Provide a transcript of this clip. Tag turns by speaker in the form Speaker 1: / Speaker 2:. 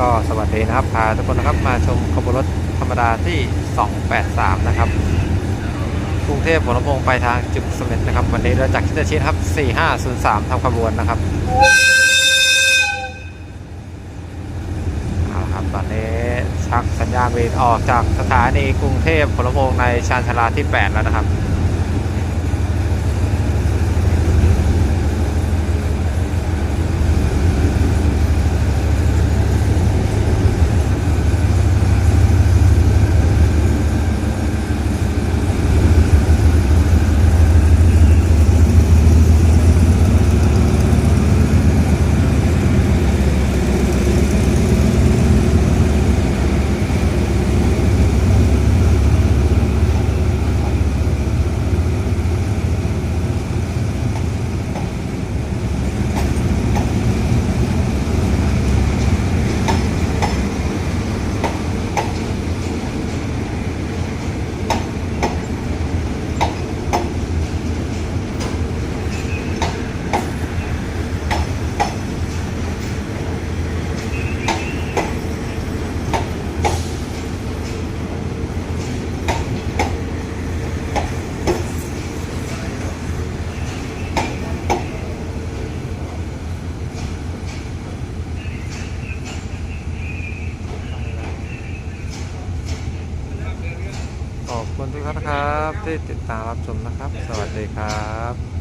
Speaker 1: ก็สวัสดีนะครับพาทุกคนนะครับมาชมขบวนรถธรรมดาที่ 283 นะครับกรุงเทพหัวลำโพงไปทางจุดสม็ดนะครับ วันนี้เราจากชิดชีครับ 4503ทำขบวนนะครับเอาละครับตอนนี้ชักสัญญาณวีดออกจากสถานีกรุงเทพหัวลำโพงในชานชาลาที่ 8 แล้วนะครับ คุณทุกท่านครับ ที่ติดตามรับชมนะครับ สวัสดีครับ